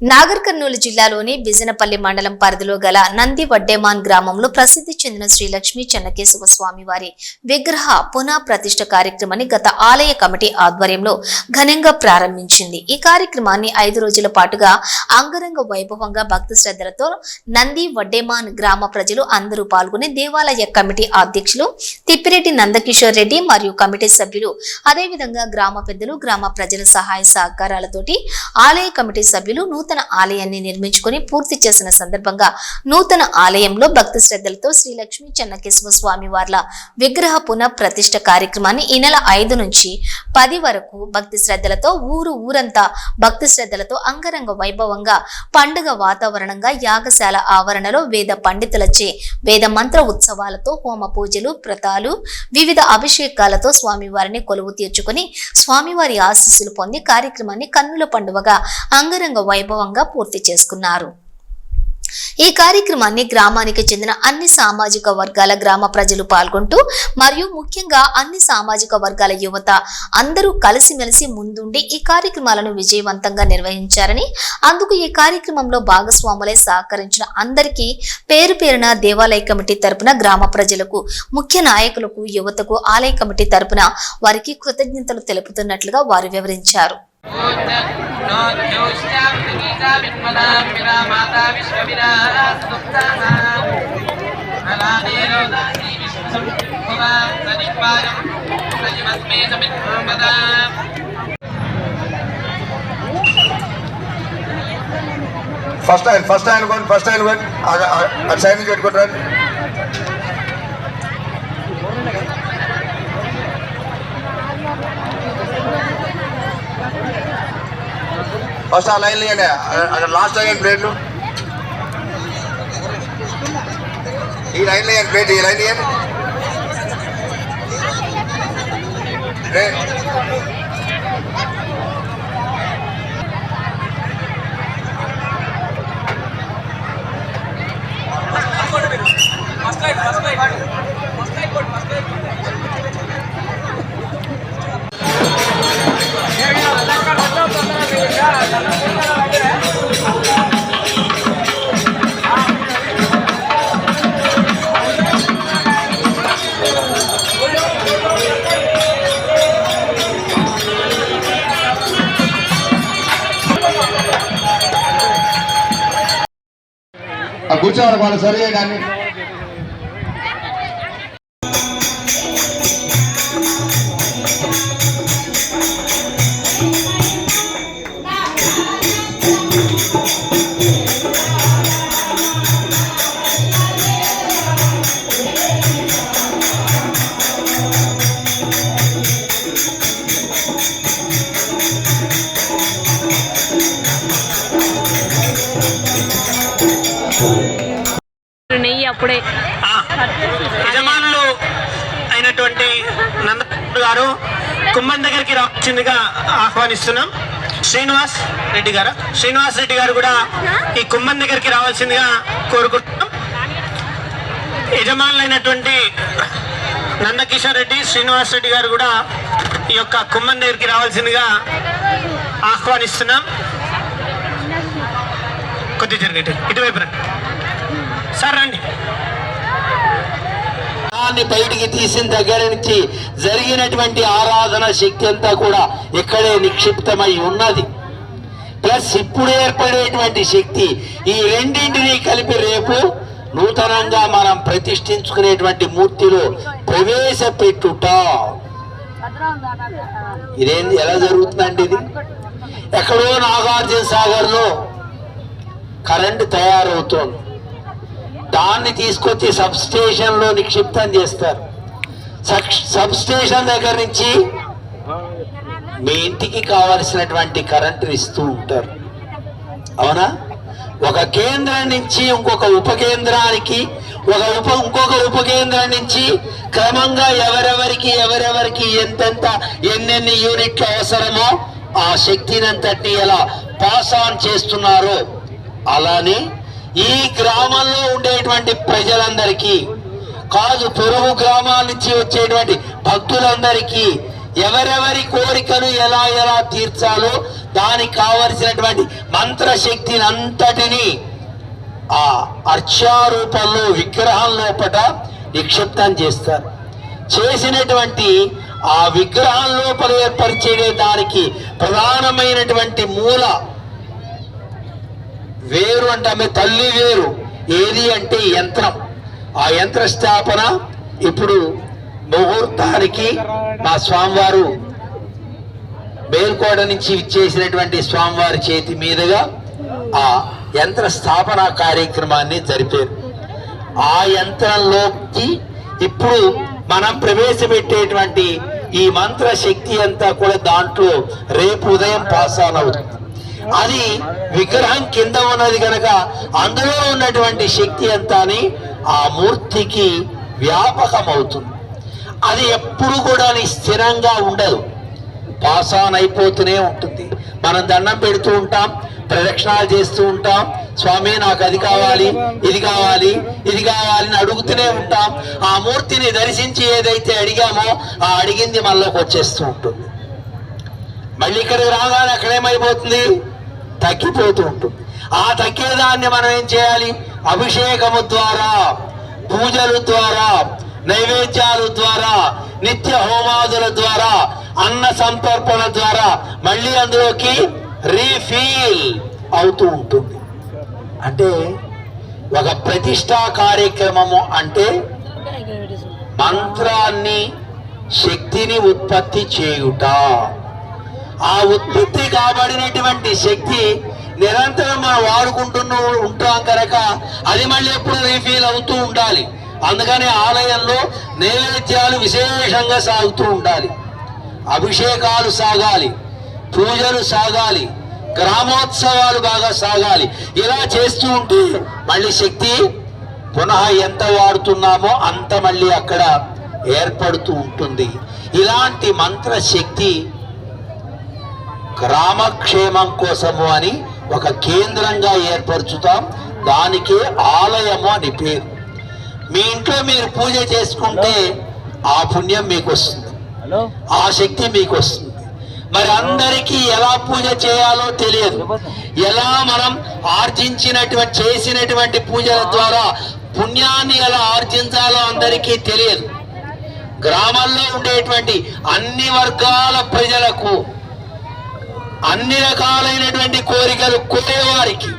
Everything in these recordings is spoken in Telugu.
నాగర్ కర్నూలు జిల్లాలోని బిజనపల్లి మండలం పరిధిలో గల నంది వడ్డేమాన్ గ్రామంలో ప్రసిద్ధి చెందిన శ్రీ లక్ష్మీ చెన్నకేశవ స్వామి వారి విగ్రహ పునః ప్రతిష్ఠ కార్యక్రమాన్ని గత ఆలయ కమిటీ ఆధ్వర్యంలో ఘనంగా ప్రారంభించింది. ఈ కార్యక్రమాన్ని ఐదు రోజుల పాటుగా అంగరంగ వైభవంగా భక్తి శ్రద్ధలతో నంది వడ్డేమాన్ గ్రామ ప్రజలు అందరూ పాల్గొని దేవాలయ కమిటీ అధ్యక్షులు తిప్పిరెడ్డి నందకిషోర్ రెడ్డి మరియు కమిటీ సభ్యులు అదేవిధంగా గ్రామ పెద్దలు గ్రామ ప్రజల సహాయ సహకారాలతోటి ఆలయ కమిటీ సభ్యులు నూతన ఆలయాన్ని నిర్మించుకొని పూర్తి చేసిన సందర్భంగా నూతన ఆలయంలో భక్తి శ్రద్ధలతో శ్రీ లక్ష్మీ చెన్నకేశవ స్వామి వార్ల విగ్రహ పునః ప్రతిష్ట కార్యక్రమాన్ని ఈ నెల ఐదు నుంచి పది వరకు భక్తి శ్రద్ధలతో ఊరు ఊరంతా భక్తి శ్రద్ధలతో అంగరంగ వైభవంగా పండుగ వాతావరణంగా యాగశాల ఆవరణలో వేద పండితులచే వేద మంత్ర ఉత్సవాలతో హోమ పూజలు వ్రతాలు వివిధ అభిషేకాలతో స్వామివారిని కొలువు తీర్చుకుని స్వామివారి ఆశీస్సులు పొంది కార్యక్రమాన్ని కన్నుల పండుగగా అంగరంగ వైభవం వైభవంగా పూర్తి చేసుకున్నారు. ఈ కార్యక్రమాన్ని గ్రామానికి చెందిన అన్ని సామాజిక వర్గాల గ్రామ ప్రజలు పాల్గొంటూ మరియు ముఖ్యంగా అన్ని సామాజిక వర్గాల యువత అందరూ కలిసిమెలిసి ముందుండి ఈ కార్యక్రమాలను విజయవంతంగా నిర్వహించారని అందుకు ఈ కార్యక్రమంలో భాగస్వాములై సహకరించిన అందరికీ పేరు పేరున దేవాలయ కమిటీ తరపున గ్రామ ప్రజలకు ముఖ్య నాయకులకు యువతకు ఆలయ కమిటీ తరపున వారికి కృతజ్ఞతలు తెలుపుతున్నట్లుగా వారు వివరించారు. ఫస్ట్ ఆయన ఫస్ట్ ఆయన కొన్ని ఫస్ట్ ఆయన కొన్ని అటు సైడ్ నుంచి పెట్టుకుంటారు ఫస్ట్ ఆ లైన్ ఇవ్వండి అక్కడ లాస్ట్ అయ్యండి ప్లేట్లు. ఈ లైన్ ఇవ్వండి ప్లేట్ ఈ లైన్ ఇవ్వండి లైట్ ఆ కూర్చోవాలి వాళ్ళు సరి కానీ నెయ్యి అప్పుడే. యజమానులు అయినటువంటి నందకుమార్ గారు కుమ్మం దగ్గరికి రావాల్సిందిగా ఆహ్వానిస్తున్నాం. శ్రీనివాస్ రెడ్డి గారు శ్రీనివాస్ రెడ్డి గారు కూడా ఈ కుమ్మం దగ్గరికి రావాల్సిందిగా కోరుకుంటున్నాం. యజమానులైనటువంటి నందకిషోర్ రెడ్డి శ్రీనివాస్ రెడ్డి గారు కూడా ఈ యొక్క కుమ్మం దగ్గరికి రావాల్సిందిగా ఆహ్వానిస్తున్నాం. కొద్ది జరిగేటి ఇటువైపు రండి. సార్ రండి. దాన్ని బయటికి తీసిన దగ్గర నుంచి జరిగినటువంటి ఆరాధన శక్తి అంతా కూడా ఇక్కడే నిక్షిప్తమై ఉన్నది. ప్లస్ ఇప్పుడు ఏర్పడేటువంటి శక్తి ఈ రెండింటిని కలిపి రేపు నూతనంగా మనం ప్రతిష్ఠించుకునేటువంటి మూర్తిలో ప్రవేశపెట్టుట. ఇదేంది? ఎలా జరుగుతుందండి ఇది? ఎక్కడో నాగార్జున సాగర్లో కరెంటు తయారవుతోంది. దాన్ని తీసుకొచ్చి సబ్స్టేషన్లో నిక్షిప్తం చేస్తారు. సబ్- స్టేషన్ దగ్గర నుంచి మీ ఇంటికి కావలసినటువంటి కరెంటు ఇస్తూ ఉంటారు. అవునా? ఒక కేంద్రం నుంచి ఇంకొక ఉప కేంద్రానికి ఒక ఉప ఇంకొక ఉప కేంద్రం నుంచి క్రమంగా ఎవరెవరికి ఎవరెవరికి ఎంతెంత ఎన్నెన్ని యూనిట్లు అవసరమో ఆ శక్తినంతటిని ఎలా పాస్ ఆన్ చేస్తున్నారో అలానే ఈ గ్రామంలో ఉండేటువంటి ప్రజలందరికీ కాదు పొరుగు గ్రామాల నుంచి వచ్చేటువంటి భక్తులందరికీ ఎవరెవరి కోరికలు ఎలా ఎలా తీర్చాలో దానికి కావలసినటువంటి మంత్రశక్తిని అంతటినీ ఆ అర్చారూపంలో విగ్రహం లోపట నిక్షిప్తం చేస్తారు. చేసినటువంటి ఆ విగ్రహం లోపల ఏర్పరిచే దానికి ప్రధానమైనటువంటి మూల వేరు అంటే ఆమె తల్లి వేరు. ఏది అంటే యంత్రం. ఆ యంత్ర స్థాపన ఇప్పుడు ముహూర్తానికి మా స్వామివారు మేల్కోడ నుంచి ఇచ్చేసినటువంటి స్వామివారి చేతి మీదుగా ఆ యంత్ర స్థాపన కార్యక్రమాన్ని జరిపారు. ఆ యంత్రంలోకి ఇప్పుడు మనం ప్రవేశపెట్టేటువంటి ఈ మంత్ర శక్తి అంతా కూడా దాంట్లో రేపు ఉదయం పాస్ ఆన్ అవుతుంది. అది విగ్రహం కింద ఉన్నది కనుక అందులో ఉన్నటువంటి శక్తి అంతాని ఆ మూర్తికి వ్యాపకం అవుతుంది అది ఎప్పుడు కూడా నీ స్థిరంగా ఉండదు. పాసాన్ అయిపోతూనే ఉంటుంది. మనం దండం పెడుతూ ఉంటాం ప్రదక్షిణాలు చేస్తూ ఉంటాం స్వామి నాకు అది కావాలి ఇది కావాలి ఇది కావాలి అని అడుగుతూనే ఉంటాం. ఆ మూర్తిని దర్శించి ఏదైతే అడిగామో ఆ అడిగింది మనలోకి వచ్చేస్తూ ఉంటుంది. మళ్ళీ ఇక్కడికి రాగానే అక్కడేమైపోతుంది? తగ్గిపోతూ ఉంటుంది. ఆ తగ్గేదాన్ని మనం ఏం చేయాలి? అభిషేకము ద్వారా పూజల ద్వారా నైవేద్యాల ద్వారా నిత్య హోమాదుల ద్వారా అన్న సంతర్పణ ద్వారా మళ్ళీ అందులోకి రీఫీల్ అవుతూ ఉంటుంది. అంటే ఒక ప్రతిష్టా కార్యక్రమము అంటే మంత్రాన్ని శక్తిని ఉత్పత్తి చేయుట. ఆ ఉత్పత్తి కాబడినటువంటి శక్తి నిరంతరం మనం వాడుకుంటూ ఉంటాం కనుక అది మళ్ళీ ఎప్పుడు రీఫీల్ అవుతూ ఉండాలి. అందుకని ఆలయంలో నైవేద్యాలు విశేషంగా సాగుతూ ఉండాలి. అభిషేకాలు సాగాలి. పూజలు సాగాలి. గ్రామోత్సవాలు బాగా సాగాలి. ఇలా చేస్తూ ఉంటే మళ్ళీ శక్తి పునః ఎంత వాడుతున్నామో అంత మళ్ళీ అక్కడ ఏర్పడుతూ ఉంటుంది. ఇలాంటి మంత్ర శక్తి గ్రామక్షేమం కోసము అని ఒక కేంద్రంగా ఏర్పరచుతాం. దానికే ఆలయము అని పేరు. మీ ఇంట్లో మీరు పూజ చేసుకుంటే ఆ పుణ్యం మీకు వస్తుంది ఆ శక్తి మీకు వస్తుంది మరి అందరికీ ఎలా పూజ చేయాలో తెలియదు. ఎలా మనం ఆర్జించినటువంటి చేసినటువంటి పూజల ద్వారా పుణ్యాన్ని ఎలా ఆర్జించాలో అందరికీ తెలియదు. గ్రామాల్లో ఉండేటువంటి అన్ని వర్గాల ప్రజలకు అన్ని రకాలైనటువంటి కోరికలు కోరేవారికి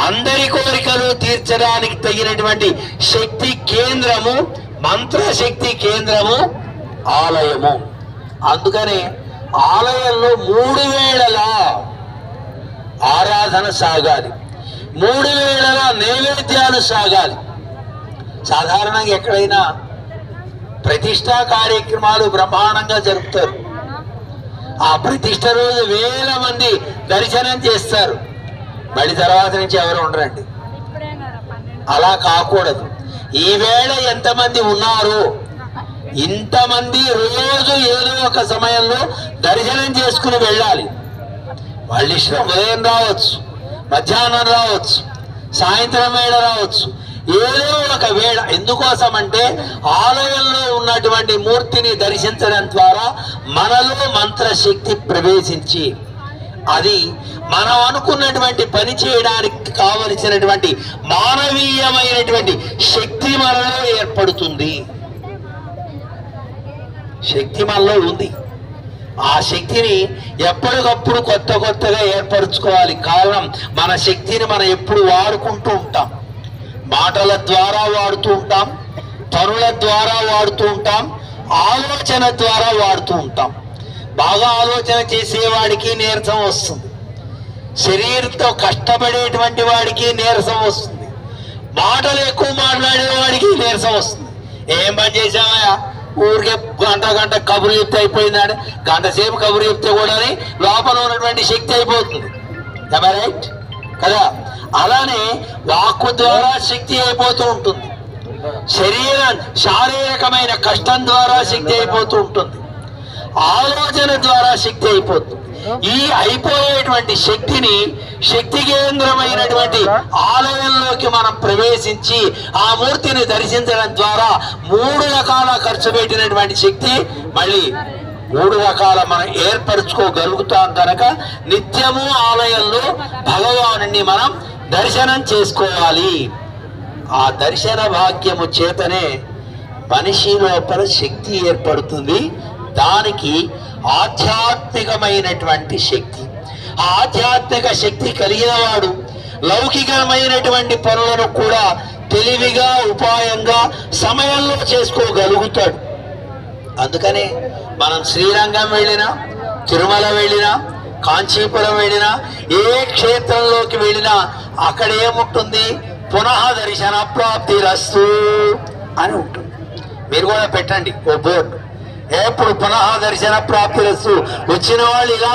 అందరి కోరికలు తీర్చడానికి తగినటువంటి శక్తి కేంద్రము మంత్రశక్తి కేంద్రము ఆలయము. అందుకనే ఆలయంలో మూడు వేళలా ఆరాధన సాగాలి. మూడు వేళల నైవేద్యాలు సాగాలి. సాధారణంగా ఎక్కడైనా ప్రతిష్టా కార్యక్రమాలు బ్రహ్మాండంగా జరుపుతారు. ఆ ప్రతిష్ట రోజు వేల మంది దర్శనం చేస్తారు. మళ్ళీ తర్వాత నుంచి ఎవరు ఉండరండి. అలా కాకూడదు. ఈవేళ ఎంతమంది ఉన్నారు? ఇంతమంది రోజు ఏదో ఒక సమయంలో దర్శనం చేసుకుని వెళ్ళాలి. మళ్ళీ ఇష్టం ఉదయం రావచ్చు. మధ్యాహ్నం రావచ్చు. సాయంత్రం వేళ రావచ్చు. ఏదో ఒక వేళ ఎందుకోసం అంటే ఆలయంలో ఉన్నటువంటి మూర్తిని దర్శించడం ద్వారా మనలో మంత్రశక్తి ప్రవేశించి అది మనం అనుకున్నటువంటి పని చేయడానికి కావలసినటువంటి మానవీయమైనటువంటి శక్తి మనలో ఏర్పడుతుంది. శక్తి మనలో ఉంది. ఆ శక్తిని ఎప్పటికప్పుడు కొత్త కొత్తగా ఏర్పరచుకోవాలి. కారణం మన శక్తిని మనం ఎప్పుడు వాడుకుంటూ ఉంటాం. మాటల ద్వారా వాడుతూ ఉంటాం పనుల ద్వారా వాడుతూ ఉంటాం ఆలోచన ద్వారా వాడుతూ ఉంటాం. బాగా ఆలోచన చేసేవాడికి నీరసం వస్తుంది. శరీరంతో కష్టపడేటువంటి వాడికి నీరసం వస్తుంది. మాటలు ఎక్కువ మాట్లాడే వాడికి నీరసం వస్తుంది. ఏం పని చేసామయ్యా ఊరికే గంట గంట కబురు చెప్తే అయిపోయిందని గంట సేపు కబురు చెప్తే కూడా లోపల ఉన్నటువంటి శక్తి అయిపోతుంది. రైట్ కదా? అలానే వాక్కు ద్వారా శక్తి అయిపోతూ ఉంటుంది. శరీర శారీరకమైన కష్టం ద్వారా శక్తి అయిపోతూ ఉంటుంది. ఆలోచన ద్వారా శక్తి అయిపోతుంది. ఈ అయిపోయేటువంటి శక్తిని శక్తి కేంద్రమైనటువంటి ఆలయంలోకి మనం ప్రవేశించి ఆ మూర్తిని దర్శించడం ద్వారా మూడు రకాల ఖర్చు పెట్టినటువంటి శక్తి మళ్ళీ మూడు రకాల మనం ఏర్పరచుకోగలుగుతాం కనుక నిత్యము ఆలయంలో భగవాను మనం దర్శనం చేసుకోవాలి. ఆ దర్శన భాగ్యము చేతనే మనిషి లోపల శక్తి ఏర్పడుతుంది. దానికి ఆధ్యాత్మికమైనటువంటి శక్తి. ఆ ఆధ్యాత్మిక శక్తి కలిగిన వాడు లౌకికమైనటువంటి పనులను కూడా తెలివిగా ఉపాయంగా సమయంలో చేసుకోగలుగుతాడు. అందుకనే మనం శ్రీరంగం వెళ్ళినా తిరుమల వెళ్ళినా కాంచీపురం వెళ్ళినా ఏ క్షేత్రంలోకి వెళ్ళినా అక్కడ ఏముంటుంది పునః దర్శన ప్రాప్తి రస్తు అని ఉంటుంది. మీరు కూడా పెట్టండి ఓ బోర్డు. ఎప్పుడు పునః దర్శన ప్రాప్తి రస్తు వచ్చిన వాళ్ళు ఇలా